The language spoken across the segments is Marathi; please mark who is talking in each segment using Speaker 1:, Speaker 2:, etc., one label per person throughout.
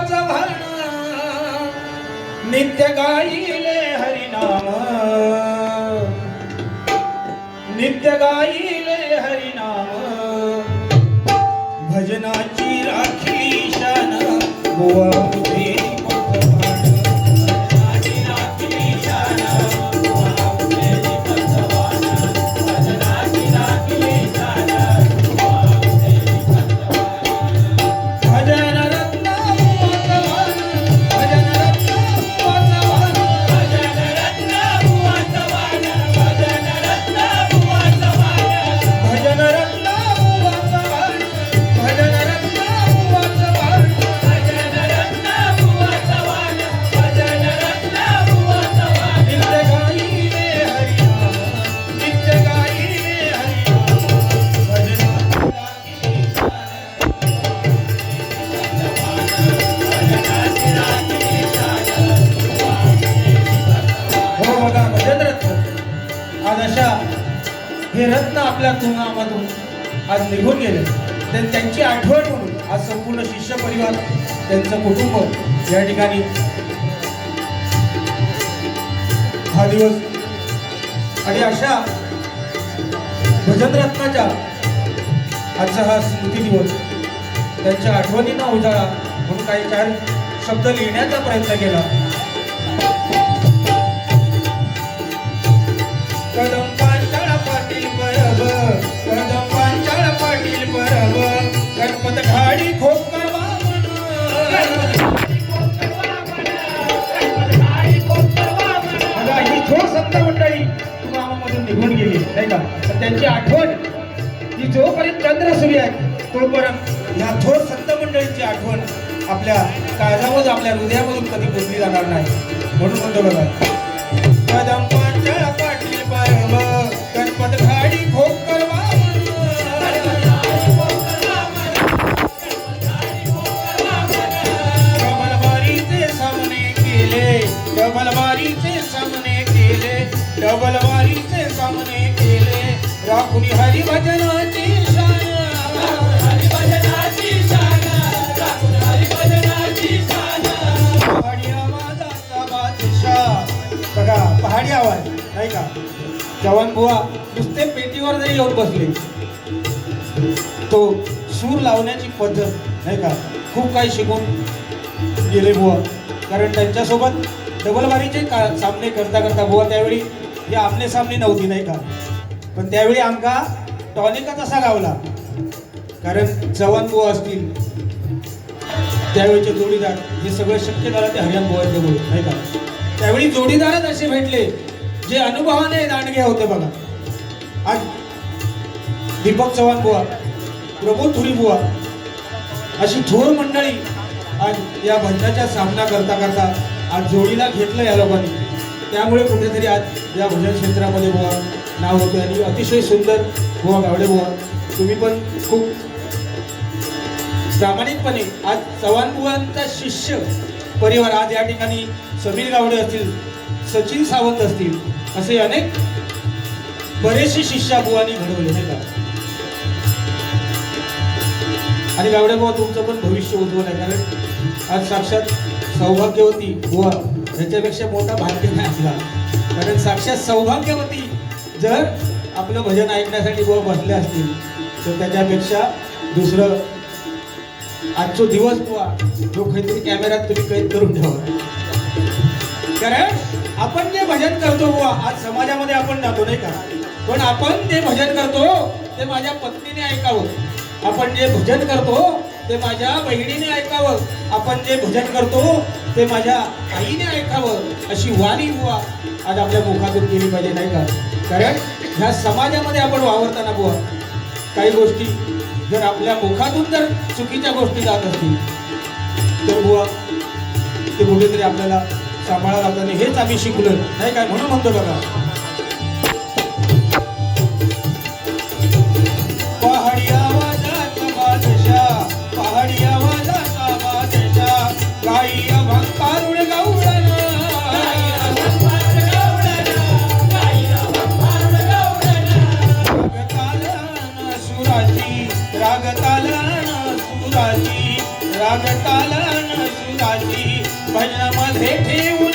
Speaker 1: बुवाचा भाण नित्य गाईले हरिनाम. नित्य गाईले हरिनाम. भजनाची राखी शान बुवा रत्न आपल्या तुंगामधून आज निघून गेले? तर त्यांची आठवण म्हणून आज संपूर्ण शिष्य परिवार त्यांचं कुटुंब या ठिकाणी हा दिवस आणि अशा भजन रत्नाच्या आजचा हा स्मृती दिवस त्यांच्या आठवणींना उजाळा म्हणून काही चार शब्द लिहिण्याचा प्रयत्न केला. कदम गेली तर त्यांची आठवण ही जोपर्यंत चंद्र सूर्य आहे तोपर्यंत ह्या थोर संत मंडळींची आठवण आपल्या काळजामध्ये आपल्या हृदयामधून कधी पोचली जाणार नाही. म्हणून म्हणतो बघा कदम पांचाळ पाटील परब गणपत खाडी खोकर डबलबारीचे सामने केले. डबलबारीचे सामने केले. राखुनी हरिभजनाची शान हरिभजनाची शान राखुनी हरिभजनाची शान पहाडी आवाजाचा बादशाह. बघा पहाडी आवाज नाही का जवान बुवा नुसते पेटीवर जरी येऊन बसले तो सूर लावण्याची पद्धत नाही का खूप काही शिकून गेले बुवा. कारण त्यांच्यासोबत डबलबारीचे का सामने करता करता बुवा त्यावेळी हे आमने सामने नव्हती नाही का? पण त्यावेळी आमका टॉनिकच असा गावला. कारण चव्हाण बुवा असतील त्यावेळीचे जोडीदार हे सगळं शक्य झालं ते हरियाण बुवाचे बोल नाही का? त्यावेळी जोडीदारच असे भेटले जे अनुभवाने दांडगे होते बघा. आज दीपक चव्हाण बुवा प्रबोध थुरी बुवा अशी थोर मंडळी आज या भंडाचा सामना करता करता आज जोडीला घेतलं या लोकांनी. त्यामुळे कुठेतरी आज या भजन क्षेत्रामध्ये बुवा नाव होतं आणि अतिशय सुंदर बुवा गावडे बुवा तुम्ही पण खूप प्रामाणिकपणे आज चव्हाण बुवांचा शिष्य परिवार आज या ठिकाणी समीर गावडे असतील सचिन सावंत असतील असे अनेक बरेचसे शिष्या बुवांनी घडवले नाही का? आणि गावडे बुवा तुमचं पण भविष्य उज्ज्वल आहे. कारण आज साक्षात सौभाग्यवती बुवा ह्याच्यापेक्षा मोठा भाग्य नाही असला कारण साक्षात सौभाग्यवती जर आपलं भजन ऐकण्यासाठी बुवा बसले असतील तर त्याच्यापेक्षा दुसरं आजचो दिवस बुवा जो काहीतरी कॅमेऱ्यात तुम्ही कैद करून ठेवा. कारण आपण जे भजन करतो बुवा आज समाजामध्ये आपण जातो नाही का? पण आपण जे भजन करतो ते माझ्या पत्नीने ऐकावं. आपण जे भजन करतो ते माझ्या बहिणीने ऐकावं. आपण जे भजन करतो ते माझ्या आईने ऐकावं. अशी वाणी बुवा आज आपल्या मुखातून केली पाहिजे नाही का? कारण ह्या समाजामध्ये आपण वावरताना बुवा काही गोष्टी जर आपल्या मुखातून जर चुकीच्या गोष्टी जात असतील तर बुवा ते कुठेतरी आपल्याला सांभाळा लागताना हेच आम्ही शिकलो नाही काय? म्हणून म्हणतो बघा. राग तालन सुराची भजनामध्ये ठेवून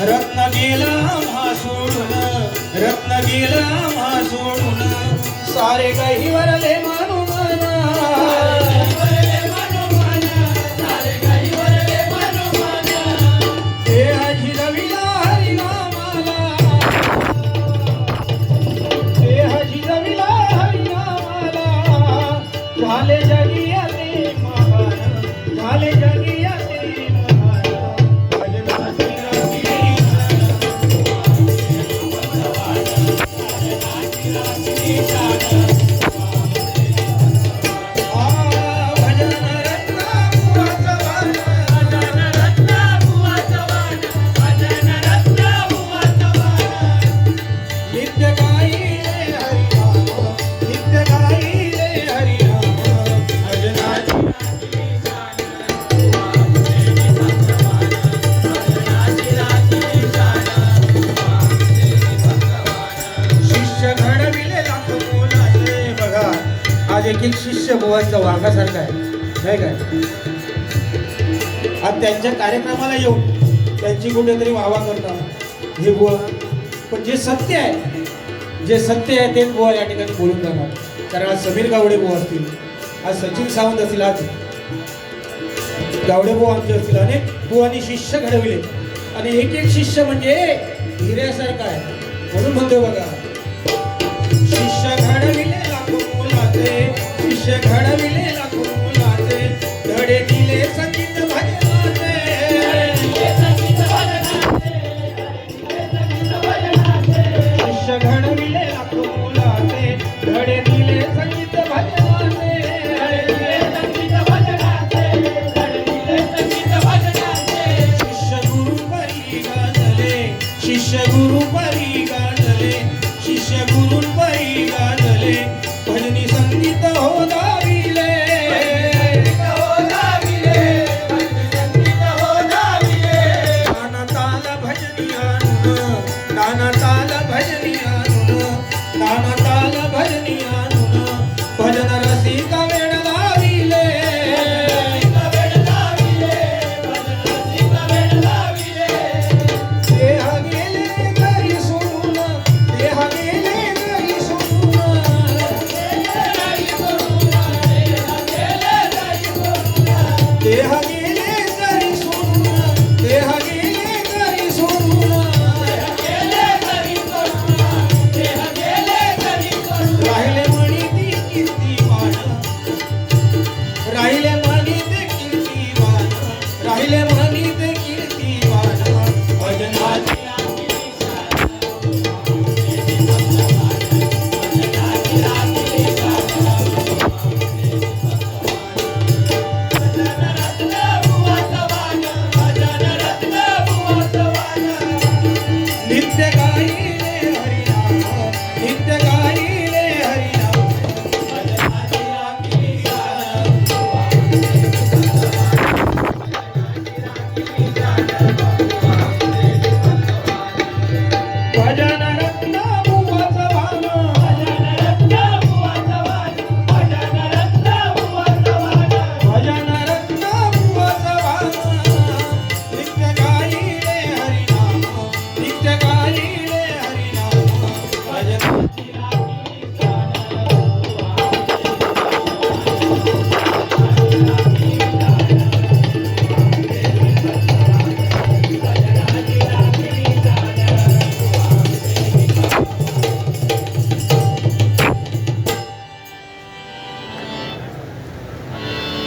Speaker 1: रत्न गेला आम्हा सोडून रत्न गेला आम्हा सोडून सारे काही वरले आज एक एक शिष्य बोवायचा वाघासारखा आहे. नाही काय? आज त्यांच्या कार्यक्रमाला येऊन त्यांची कुठेतरी वावा करतात हे बुवा. पण जे सत्य आहे जे सत्य आहे तेच बुवा या ठिकाणी बोलून जाणार. कारण आज समीर गावडे बुवा असतील आज सचिन सावंत असतील आज गावडे बुवा आमचे असतील. अनेक बुवांनी शिष्य घडविले. आणि एक एक शिष्य म्हणजे हिऱ्यासारखा आहे. म्हणून म्हणतो बघा. शिष्य घडविले मुलाचे शिष्य घडविले लाखो मुलाचे. धडे दिले संगीत भजनाचे. शिष्य घडविले संगीत